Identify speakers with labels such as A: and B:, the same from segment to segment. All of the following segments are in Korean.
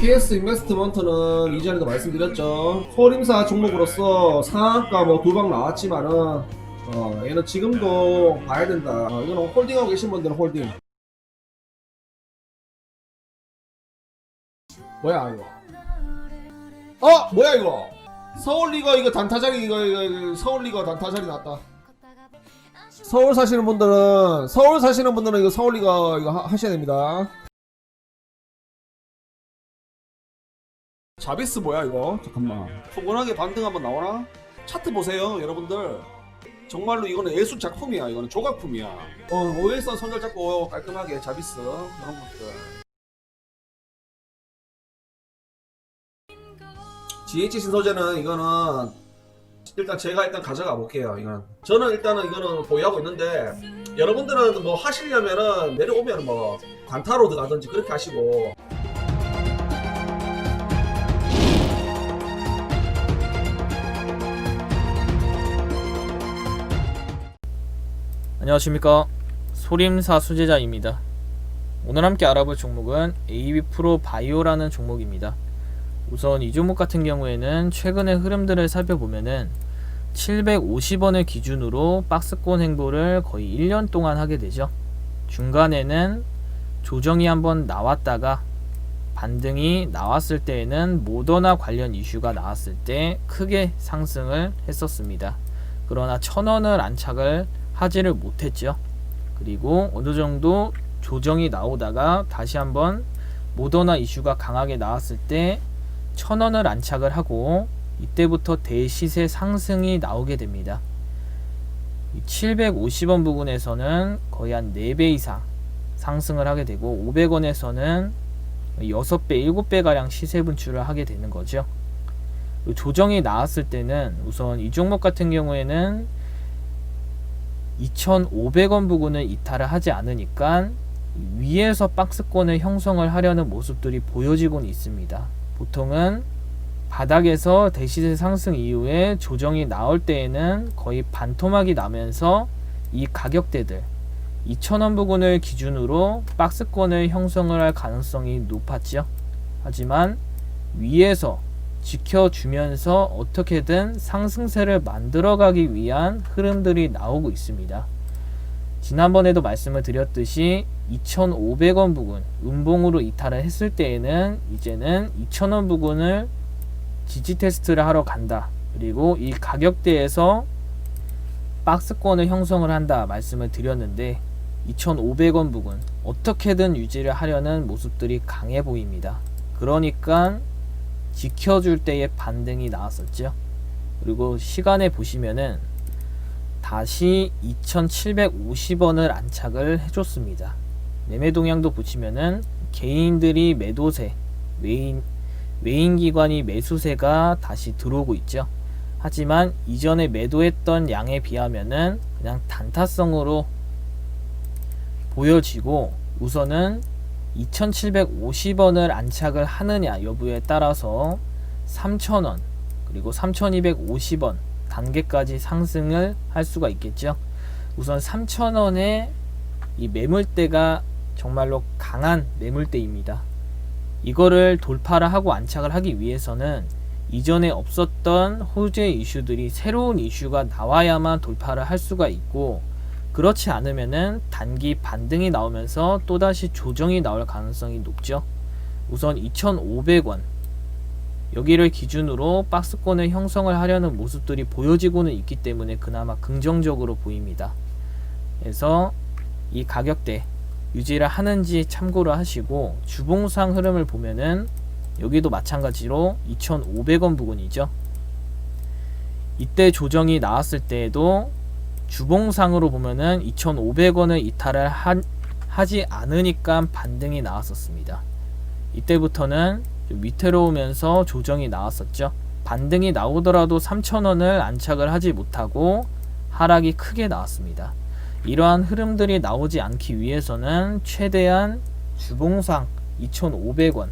A: PS 인베스트먼트는 이전에도 말씀드렸죠. 소림사 종목으로서 상한가 뭐두방 나왔지만은 어, 얘는 지금도 봐야 된다. 어, 이거는 홀딩하고 계신 분들은 홀딩. 뭐야 이거? 어 뭐야 이거? 서울리거 이거 단타자리 이거, 이거, 이거 서울리거 단타자리 났다. 서울 사시는 분들은 서울 사시는 분들은 이거 서울리거 이거 하, 하셔야 됩니다. 자비스 뭐야 이거? 잠깐만. 포근하게 반등 한번 나오나? 차트 보세요, 여러분들. 정말로 이거는 예술 작품이야. 이거는 조각품이야. 어, 오일선 손절 잡고 깔끔하게 자비스 이런 것들. GH 신소재는 이거는 일단 제가 일단 가져가 볼게요. 이건 저는 일단은 이거는 보유하고 있는데 여러분들은 뭐 하시려면은 내려오면 뭐 관타로드 가든지 그렇게 하시고
B: 안녕하십니까. 소림사 수제자입니다. 오늘 함께 알아볼 종목은 AB 프로 바이오라는 종목입니다. 우선 이 종목 같은 경우에는 최근의 흐름들을 살펴보면은 750원을 기준으로 박스권 행보를 거의 1년 동안 하게 되죠. 중간에는 조정이 한번 나왔다가 반등이 나왔을 때에는 모더나 관련 이슈가 나왔을 때 크게 상승을 했었습니다. 그러나 천원을 안착을 하지를 못했죠. 그리고 어느 정도 조정이 나오다가 다시 한번 모더나 이슈가 강하게 나왔을 때 천원을 안착을 하고 이때부터 대시세 상승이 나오게 됩니다. 750원 부분에서는 거의 한 4배 이상 상승을 하게 되고 500원에서는 6배, 7배 가량 시세 분출을 하게 되는 거죠. 조정이 나왔을 때는 우선 이 종목 같은 경우에는 2,500원 부근을 이탈을 하지 않으니까 위에서 박스권을 형성을 하려는 모습들이 보여지고는 있습니다. 보통은 바닥에서 대시세 상승 이후에 조정이 나올 때에는 거의 반토막이 나면서 이 가격대들 2,000원 부근을 기준으로 박스권을 형성을 할 가능성이 높았죠. 하지만 위에서 지켜주면서 어떻게든 상승세를 만들어가기 위한 흐름들이 나오고 있습니다. 지난번에도 말씀을 드렸듯이 2,500원 부근 음봉으로 이탈을 했을 때에는 이제는 2,000원 부근을 지지 테스트를 하러 간다. 그리고 이 가격대에서 박스권을 형성을 한다 말씀을 드렸는데 2,500원 부근 어떻게든 유지를 하려는 모습들이 강해 보입니다. 그러니까 지켜줄 때의 반등이 나왔었죠. 그리고 시간에 보시면은 다시 2,750원을 안착을 해줬습니다. 매매 동향도 보시면은 개인들이 매도세, 외인, 외인 기관이 매수세가 다시 들어오고 있죠. 하지만 이전에 매도했던 양에 비하면은 그냥 단타성으로 보여지고 우선은 2,750원을 안착을 하느냐 여부에 따라서 3,000원 그리고 3,250원 단계까지 상승을 할 수가 있겠죠. 우선 3,000원의 이 매물대가 정말로 강한 매물대입니다. 이거를 돌파를 하고 안착을 하기 위해서는 이전에 없었던 호재 이슈들이 새로운 이슈가 나와야만 돌파를 할 수가 있고 그렇지 않으면은 단기 반등이 나오면서 또다시 조정이 나올 가능성이 높죠. 우선 2,500원 여기를 기준으로 박스권을 형성을 하려는 모습들이 보여지고는 있기 때문에 그나마 긍정적으로 보입니다. 그래서 이 가격대 유지를 하는지 참고를 하시고 주봉상 흐름을 보면은 여기도 마찬가지로 2,500원 부근이죠. 이때 조정이 나왔을 때에도 주봉상으로 보면은 2,500원을 이탈을 한, 하지 않으니까 반등이 나왔었습니다. 이때부터는 좀 위태로우면서 조정이 나왔었죠. 반등이 나오더라도 3,000원을 안착을 하지 못하고 하락이 크게 나왔습니다. 이러한 흐름들이 나오지 않기 위해서는 최대한 주봉상 2,500원,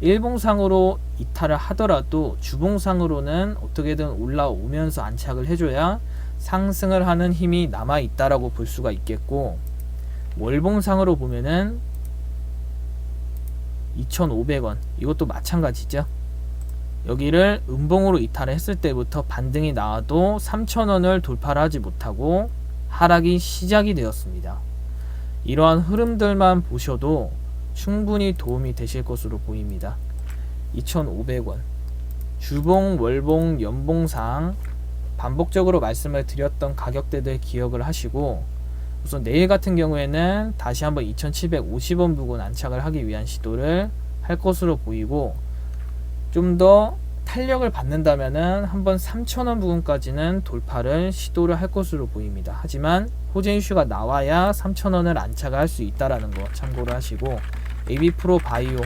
B: 일봉상으로 이탈을 하더라도 주봉상으로는 어떻게든 올라오면서 안착을 해줘야 상승을 하는 힘이 남아 있다라고 볼 수가 있겠고 월봉상으로 보면은 2,500원 이것도 마찬가지죠. 여기를 음봉으로 이탈을 했을 때부터 반등이 나와도 3,000원을 돌파를 하지 못하고 하락이 시작이 되었습니다. 이러한 흐름들만 보셔도 충분히 도움이 되실 것으로 보입니다. 2,500원 주봉, 월봉, 연봉상 반복적으로 말씀을 드렸던 가격대들 기억을 하시고 우선 내일 같은 경우에는 다시 한번 2,750원 부근 안착을 하기 위한 시도를 할 것으로 보이고 좀 더 탄력을 받는다면은 한번 3,000원 부근까지는 돌파를 시도를 할 것으로 보입니다. 하지만 호재 이슈가 나와야 3,000원을 안착을 할수 있다라는 거 참고를 하시고 AB 프로 바이오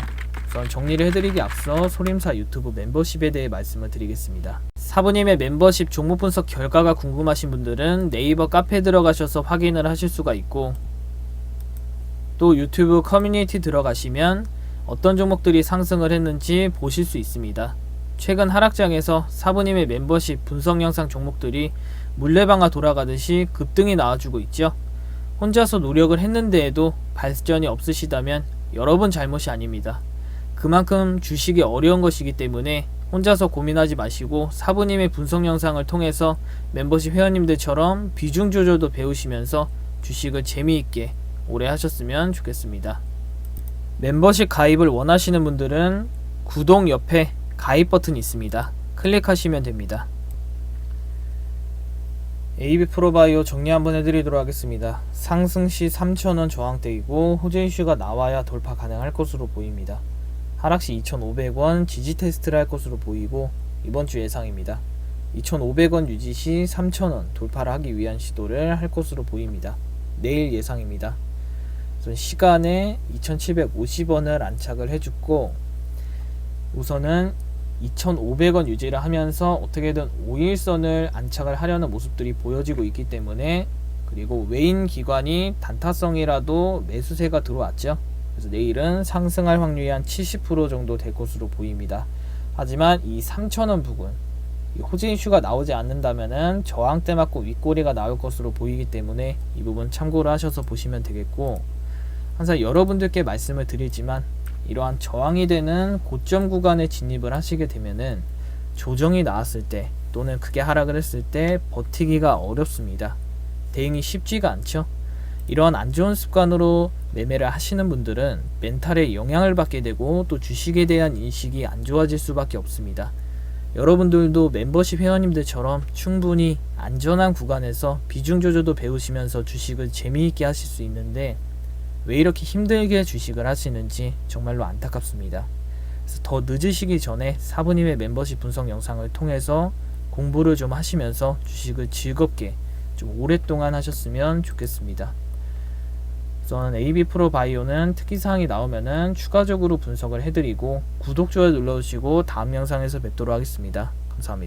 B: 우선 정리를 해드리기 앞서 소림사 유튜브 멤버십에 대해 말씀을 드리겠습니다. 사부님의 멤버십 종목 분석 결과가 궁금하신 분들은 네이버 카페 들어가셔서 확인을 하실 수가 있고 또 유튜브 커뮤니티 들어가시면 어떤 종목들이 상승을 했는지 보실 수 있습니다. 최근 하락장에서 사부님의 멤버십 분석 영상 종목들이 물레방아 돌아가듯이 급등이 나와주고 있죠. 혼자서 노력을 했는데에도 발전이 없으시다면 여러분 잘못이 아닙니다. 그만큼 주식이 어려운 것이기 때문에 혼자서 고민하지 마시고 사부님의 분석 영상을 통해서 멤버십 회원님들처럼 비중 조절도 배우시면서 주식을 재미있게 오래 하셨으면 좋겠습니다. 멤버십 가입을 원하시는 분들은 구독 옆에 가입 버튼이 있습니다. 클릭하시면 됩니다. AB 프로바이오 정리 한번 해드리도록 하겠습니다. 상승 시 3,000원 저항대이고 호재 이슈가 나와야 돌파 가능할 것으로 보입니다. 하락 시 2,500원 지지 테스트를 할 것으로 보이고 이번 주 예상입니다. 2,500원 유지 시 3,000원 돌파를 하기 위한 시도를 할 것으로 보입니다. 내일 예상입니다. 우선 시간에 2,750원을 안착을 해주고 우선은 2,500원 유지를 하면서 어떻게든 5일선을 안착을 하려는 모습들이 보여지고 있기 때문에 그리고 외인 기관이 단타성이라도 매수세가 들어왔죠. 그래서 내일은 상승할 확률이 한 70% 정도 될 것으로 보입니다. 하지만 이 3,000원 부근 이 호재 이슈가 나오지 않는다면은 저항대 맞고 윗꼬리가 나올 것으로 보이기 때문에 이 부분 참고를 하셔서 보시면 되겠고 항상 여러분들께 말씀을 드리지만 이러한 저항이 되는 고점 구간에 진입을 하시게 되면은 조정이 나왔을 때 또는 크게 하락을 했을 때 버티기가 어렵습니다. 대응이 쉽지가 않죠. 이러한 안 좋은 습관으로 매매를 하시는 분들은 멘탈에 영향을 받게 되고 또 주식에 대한 인식이 안 좋아질 수밖에 없습니다. 여러분들도 멤버십 회원님들처럼 충분히 안전한 구간에서 비중 조절도 배우시면서 주식을 재미있게 하실 수 있는데 왜 이렇게 힘들게 주식을 하시는지 정말로 안타깝습니다. 더 늦으시기 전에 사부님의 멤버십 분석 영상을 통해서 공부를 좀 하시면서 주식을 즐겁게 좀 오랫동안 하셨으면 좋겠습니다. 우선 AB 프로 바이오는 특이사항이 나오면은 추가적으로 분석을 해드리고 구독, 좋아요 눌러주시고 다음 영상에서 뵙도록 하겠습니다. 감사합니다.